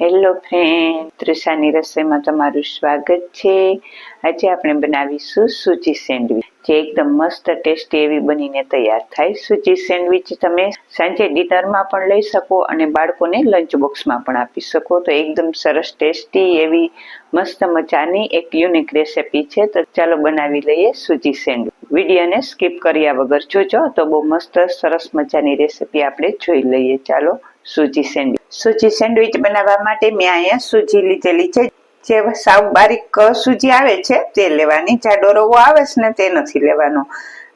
Hello friend તૃષાની રસોઈમાં તમારું સ્વાગત છે. આજે આપણે બનાવીશું સૂચી સેન્ડવિચ. જે એકદમ મસ્ત, ટેસ્ટી એવી બનીને તૈયાર થાય સૂચી સેન્ડવિચ. તમે સાંજે ડિનરમાં પણ લઈ શકો અને બાળકોને લંચ બોક્સમાં પણ આપી શકો. તો એકદમ સરસ, ટેસ્ટી એવી મસ્ત મજાની એક યુનિક રેસિપી છે. તો ચાલો બનાવી લઈએ સૂચી સેન્ડવિચ. વિડીયોને સ્કીપ કર્યા વગર જોજો. તો બહુ મસ્ત, સરસ મજાની રેસિપી આપણે જોઈ લઈએ. ચાલો સૂજી સેન્ડવિચ. સૂજી સેન્ડવિચ બનાવવા માટે મેં અહીંયા સૂજી લીધેલી છે. જે સાવ બારીક સૂજી આવે છે, તે લેવાની. જાડો રવો આવે છે ને તે નથી લેવાનો.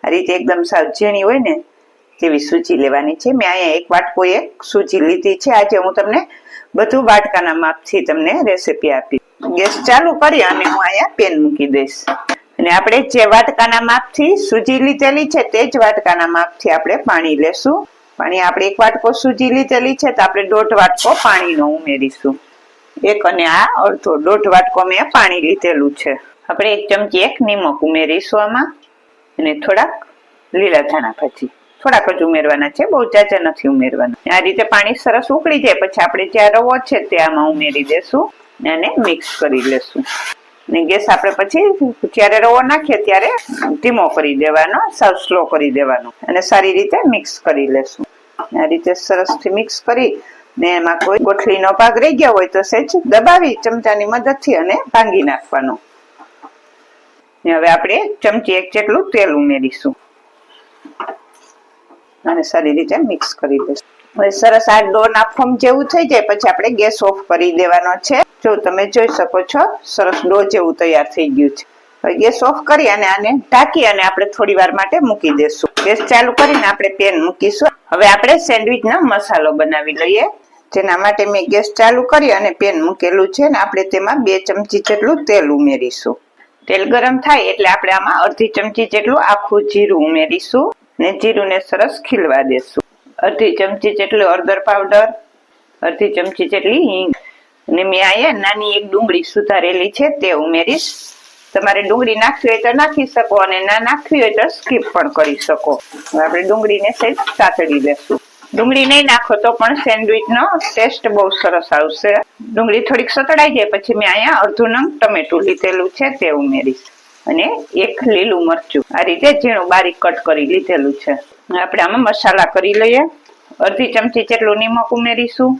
આ રીતે એકદમ સાવ હોય ને તેવી સૂજી લેવાની છે. મેં અહીંયા એક વાટકો એક સૂજી લીધી છે. આજે હું તમને બધું વાટકાના માપથી તમને રેસીપી આપી ગેસ ચાલુ કરી અને હું અહીંયા પેન મૂકી દઈશ. અને આપણે જે વાટકાના માપથી સૂજી લીધેલી છે, તે જ વાટકાના માપથી આપણે પાણી લેશું. પાણી આપણે એક વાટકો સૂજી લીધેલી છે તો આપણે દોઢ વાટકો પાણીનો ઉમેરીશું. એક અને આ અડધો, દોઢ વાટકો મેં પાણી લીધેલું છે. આપણે એક ચમચી, એક નિમક ઉમેરીશું આમાં. અને થોડાક લીલા ધાણા ભાજી. થોડાક જ ઉમેરવાના છે, બહુ જાજા નથી ઉમેરવાના. આ રીતે પાણી સરસ ઉકળી જાય. પછી આપણે જે રવો છે તે આમાં ઉમેરી દેશું અને મિક્સ કરી લેશું. ને ગેસ આપણે પછી જ્યારે રવો નાખીએ ત્યારે ધીમો કરી દેવાનો, સાવ સ્લો કરી દેવાનો અને સારી રીતે મિક્સ કરી લેશું. આ રીતે સરસથી મિક્સ કરી ને એમાં કોઈ ગોઠલીનો ભાગ રહી ગયો હોય તો સહેજ દબાવી ચમચાની મદદથી અને ભાંગી નાખવાનો. ને હવે આપણે ચમચી એક જેટલું તેલ ઉમેરીશું. અને સારી રીતે મિક્સ કરી દઈશું હવે સરસ આ ડો ફોર્મ જેવું થઈ જાય, પછી આપણે ગેસ ઓફ કરી દેવાનો છે. જો તમે જોઈ શકો છો, સરસ ડો જેવું તૈયાર થઈ ગયું છે. ગેસ ઓફ કરી અને આને ઢાંકી અને આપણે થોડી વાર માટે મૂકી દેશું. ગેસ ચાલુ કરીને આપણે પેન મૂકીશું. હવે આપણે સેન્ડવિચનો મસાલો બનાવી લઈએ. જેના માટે મેં ગેસ ચાલુ કરી અને પેન મૂકેલું છે અને આપણે તેમાં બે ચમચી જેટલું તેલ ઉમેરીશું. તેલ ગરમ થાય એટલે આપણે આમાં અડધી ચમચી જેટલું આખું જીરું ઉમેરીશું. ને જીરુંને સરસ ખીલવા દેશું. અડધી ચમચી જેટલું હળદર પાવડર અડધી ચમચી જેટલી હિંગ. અને મેં અહીંયા નાની એક ડુંગળી સુધારેલી છે, તે ઉમેરીશ. તમારે ડુંગળી નાખવી હોય તો નાખી શકો અને ના નાખવી હોય તો સ્કીપ પણ કરી શકો. આપણે ડુંગળીને સહેજ સાતડી લેશું. ડુંગળી નહીં નાખો તો પણ સેન્ડવિચ નો ટેસ્ટ બહુ સરસ આવશે. ડુંગળી થોડીક સતડાઈ જાય, પછી મેં અહીંયા અડધું નંગ ટમેટું લીધેલું છે, તે ઉમેરીશ. અને એક લીલું મરચું. આ રીતે ઝીણું બારીક કટ કરી લીધેલું છે. આપણે આમાં મસાલા કરી લઈએ. અડધી ચમચી જેટલું નિમક ઉમેરીશું.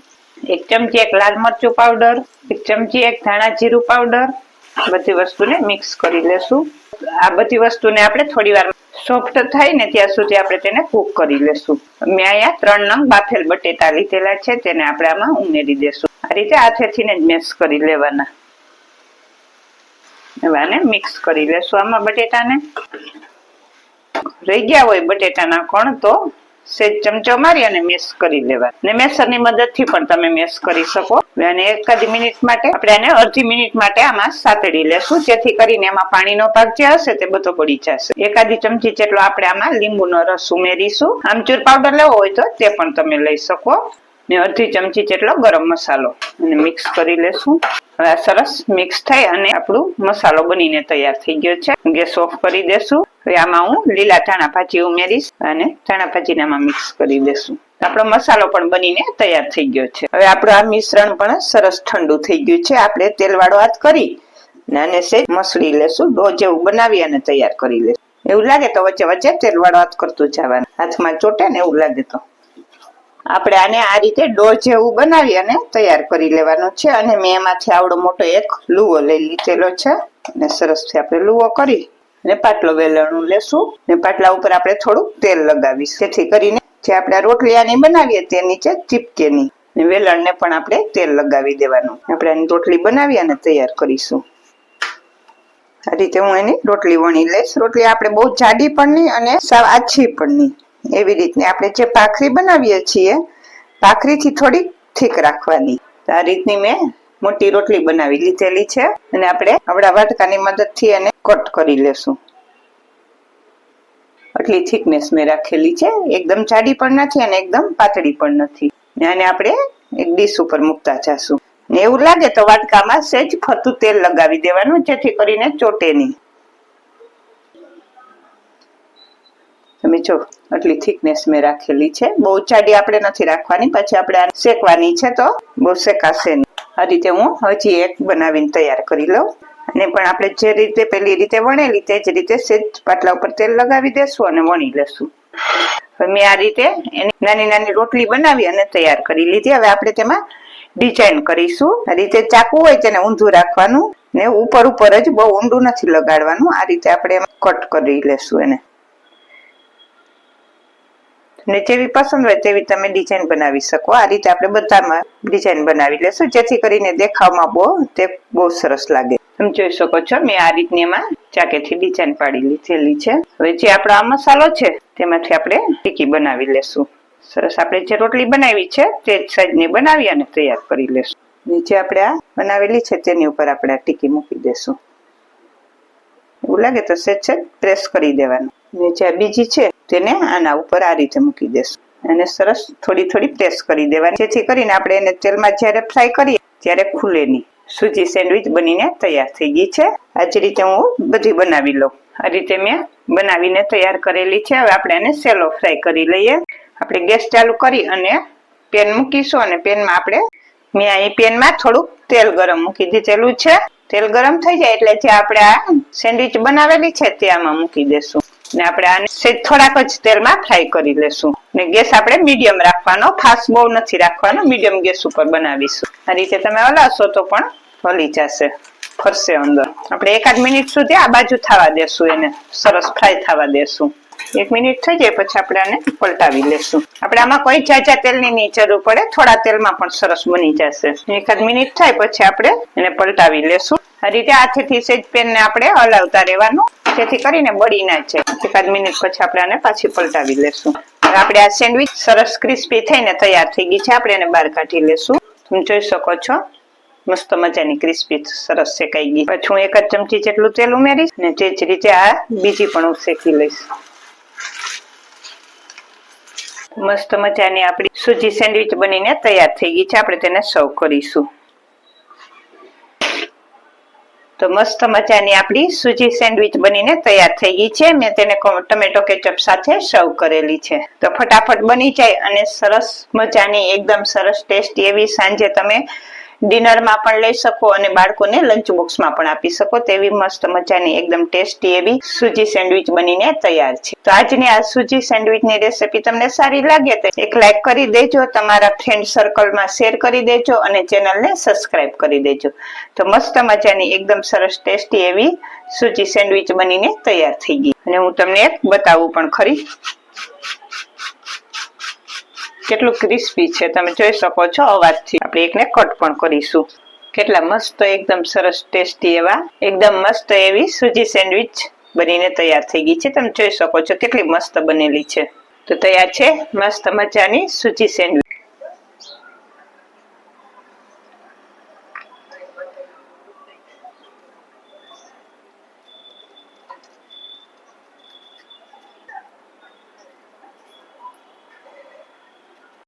એક ચમચી એક લાલ મરચું પાવડર એક ચમચી એક ધાણા જીરું પાવડર બધી વસ્તુને મિક્સ કરી લેશું. આ બધી વસ્તુને આપણે થોડી વાર સોફ્ટ થાય ને ત્યાં સુધી આપણે તેને કૂક કરી લેશું. મેં અહીંયા ત્રણ નંગ બાફેલ બટેટા લીધેલા છે, તેને આપણે આમાં ઉમેરી દેશું. આ રીતે હાથેથી જ મેશ કરી લેવાના. હવે આને મિક્સ કરી લેશું આમાં બટેટાને. રહી ગયા હોય બટેટાના કણ, તો સેજ ચમચો મારી અને મેશ કરી લેવા ને મેસરની મદદથી પણ તમે મેશ કરી શકો. અને એકાદ મિનિટ માટે આપણે આને અડધી મિનિટ માટે આમાં સાતડી લેશું, જેથી કરીને એમાં પાણીનો ભાગ જે હશે તે બધો પડી જશે. એકાદી ચમચી જેટલો આપણે આમાં લીંબુનો રસ ઉમેરીશું. આમચૂર પાવડર લેવો હોય તો તે પણ તમે લઈ શકો. ને અડધી ચમચી જેટલો ગરમ મસાલો અને મિક્સ કરી લેશું. હવે સરસ મિક્સ થઈ અને આપણું મસાલો બનીને તૈયાર થઈ ગયો છે. ગેસ ઓફ કરી દેશું. હવે આમાં હું લીલા ધાણા ભાજી ઉમેરીશ અને ધાણા ભાજીને આમાં મિક્સ કરી દેશું. આપણો મસાલો પણ બનીને તૈયાર થઈ ગયો છે. હવે આપણું આ મિશ્રણ પણ સરસ ઠંડુ થઈ ગયું છે. આપણે તેલવાળો હાથ કરી અને સેજ મસળી લેશું. ડો જેવું બનાવી અને તૈયાર કરી લેશું. એવું લાગે તો વચ્ચે વચ્ચે તેલવાળો હાથ કરતું જવાનું. હાથમાં ચોટે ને એવું લાગે તો. આપણે આને આ રીતે ડો જેવું બનાવી અને તૈયાર કરી લેવાનું છે. અને મેં એમાંથી આવડો મોટો એક લુવો લઈ લીધેલો છે. અને સરસથી આપણે લુવો કરી અને પાટલો વેલણું લેશું ને પાટલા ઉપર આપણે થોડું તેલ લગાવીશું. જેથી કરીને જે આપણે રોટલીયાની બનાવીએ તે નીચે ચીપકે ને વેલણને પણ આપણે તેલ લગાવી દેવાનું. આપણે આની રોટલી બનાવી અને તૈયાર કરીશું. આ રીતે હું એની રોટલી વણી લઈશ. રોટલી આપણે બહુ જાડી પણ નહીં અને સાવ આછી પણ નહીં. એવી રીતની આપણે જે ભાખરી બનાવીએ છીએ, ભાખરીથી થોડીક ઠીક રાખવાની. આ રીતની મેં મોટી રોટલી બનાવી લીધેલી છે. અને આપણે આપણા વાટકાની મદદથી એને કટ કરી લેશું. આટલી થિકનેસ મેં રાખેલી છે. એકદમ જાડી પણ નથી અને એકદમ પાતળી પણ નથી. અને આપણે એક ડીશ ઉપર મૂકતા જાશું. ને એવું લાગે તો વાટકામાં સહેજ ફરતું તેલ લગાવી દેવાનું, જેથી કરીને ચોટે નહીં. તમે જો, આટલી થિકનેસ મેં રાખેલી છે. બહુ જાડી આપણે નથી રાખવાની. પછી આપણે શેકવાની છે તો બહુ શેકાશે નહીં. આ રીતે હું હજી એક બનાવીને તૈયાર કરી લઉં. અને પણ આપણે જે રીતે પેલી રીતે વણેલી તે જ રીતે સેજ પાટલા ઉપર તેલ લગાવી દેશું અને વણી લેશું. મેં આ રીતે એની નાની નાની રોટલી બનાવી અને તૈયાર કરી લીધી. હવે આપણે તેમાં ડિઝાઇન કરીશું. આ રીતે ચાકુ હોય તેને ઊંધું રાખવાનું ને ઉપર ઉપર જ બહુ ઊંડું નથી લગાડવાનું. આ રીતે આપણે કટ કરી લેશું એને. ને જેવી પસંદ હોય તેવી તમે ડિઝાઇન બનાવી શકો. આ રીતે આપણે બધામાં ડિઝાઇન બનાવી લેશું. જેથી કરીને દેખાવમાં બહુ તે બહુ સરસ લાગે. તમે જોઈ શકો છો, મેં આ રીતની એમાં ચાકેથી ડિઝાઇન પાડી લીધેલી છે. હવે જે આપણો આ મસાલો છે, તેમાંથી આપણે ટીકી બનાવી લેશું. સરસ, આપણે જે રોટલી બનાવી છે, તે જ સાઈઝની બનાવી અને તૈયાર કરી લેશું. નીચે આપણે આ બનાવેલી છે, તેની ઉપર આપણે આ ટીકી મૂકી દેશું. એવું લાગે તો સેજ સેજ પ્રેસ કરી દેવાનું. નીચે આ બીજી છે, તેને આના ઉપર આ રીતે મૂકી દેશું. અને સરસ થોડી થોડી પ્રેસ કરી દેવાની. જેથી કરીને આપણે એને તેલમાં જ્યારે ફ્રાય કરીએ, ત્યારે ખુલે નહીં. સૂજી સેન્ડવિચ બનીને તૈયાર થઈ ગઈ છે. આ જ રીતે હું બધી બનાવી લઉં. આ રીતે મેં બનાવીને તૈયાર કરેલી છે. હવે આપણે એને સેલો ફ્રાય કરી લઈએ. આપણે ગેસ ચાલુ કરી અને પેન મૂકીશું અને પેનમાં આપણે, મેં અહીં પેનમાં થોડુંક તેલ ગરમ મૂકી દીધેલું છે. તેલ ગરમ થઈ જાય એટલે જે આપણે આ સેન્ડવિચ બનાવેલી છે તે આમાં મૂકી દેશું. ને આપણે આને થોડાક જ તેલમાં ફ્રાય કરી લેશું. ને ગેસ આપણે મીડિયમ રાખવાનો ફાસ્ટ બહુ નથી રાખવાનો મીડિયમ ગેસ ઉપર બનાવીશું. આ રીતે તમે હલાવશો તો પણ હલી જશે, ફરશે અંદર. આપણે એકાદ મિનિટ સુધી આ બાજુ થવા દેશું એને, સરસ ફ્રાય થવા દેશું. એક મિનિટ થઈ જાય પછી આપણે આને પલટાવી લેશું. આપણે આમાં કોઈ જાજા તેલની નહીં જરૂર પડે, થોડા તેલમાં પણ સરસ બની જશે. એકાદ મિનિટ થાય પછી આપણે એને પલટાવી લેશું. આ રીતે હાથેથી સેજ પેનને આપણે હલાવતા રહેવાનું. જેથી કરીને બળી ના જાય. એકાદ મિનિટ પછી આપણે આને પાછી પલટાવી લેશું. આપણે આ સેન્ડવિચ સરસ ક્રિસ્પી થઈને તૈયાર થઈ ગઈ છે. આપણે એને બહાર કાઢી લેશું. તમે જોઈ શકો છો. મસ્ત મજાની ક્રિસ્પી સરસ શેકાઈ ગઈ. પછી હું એક જ ચમચી જેટલું તેલ ઉમેરીશ ને તે જ રીતે આ બીજી પણ હું શેકી લઈશ. મસ્ત મજાની આપણી સૂજી સેન્ડવિચ બનીને તૈયાર થઈ ગઈ છે. આપણે તેને સર્વ કરીશું. તો મસ્ત મજાની આપણી સૂજી સેન્ડવિચ બનીને તૈયાર થઈ ગઈ છે. મેં તેને ટમેટો કેચઅપ સાથે સર્વ કરેલી છે. તો ફટાફટ બની જાય અને સરસ મજાની, એકદમ સરસ ટેસ્ટી એવી સાંજે તમે ડિનરમાં પણ લઈ શકો અને બાળકોને લંચ બોક્સમાં પણ આપી શકો. તેવી મસ્ત મજાની એકદમ ટેસ્ટી એવી સૂજી સેન્ડવિચ બનીને તૈયાર છે. તો આજની આ સૂજી સેન્ડવિચની રેસીપી તમને સારી લાગે તો એક લાઈક કરી દેજો, તમારા ફ્રેન્ડ સર્કલમાં શેર કરી દેજો અને ચેનલને સબસ્ક્રાઇબ કરી દેજો. તો મસ્ત મજાની એકદમ સરસ ટેસ્ટી એવી સૂજી સેન્ડવિચ બનીને તૈયાર થઈ ગઈ. અને હું તમને એક બતાવું પણ ખરી. કેટલું ક્રિસ્પી છે, તમે જોઈ શકો છો અવાજથી. આપણે એકને કટ પણ કરીશું. કેટલા મસ્ત, એકદમ સરસ ટેસ્ટી એવા, એકદમ મસ્ત એવી સૂજી સેન્ડવિચ બનીને તૈયાર થઈ ગઈ છે. તમે જોઈ શકો છો કેટલી મસ્ત બનેલી છે. તો તૈયાર છે, મસ્ત મજાની સૂજી સેન્ડવિચ.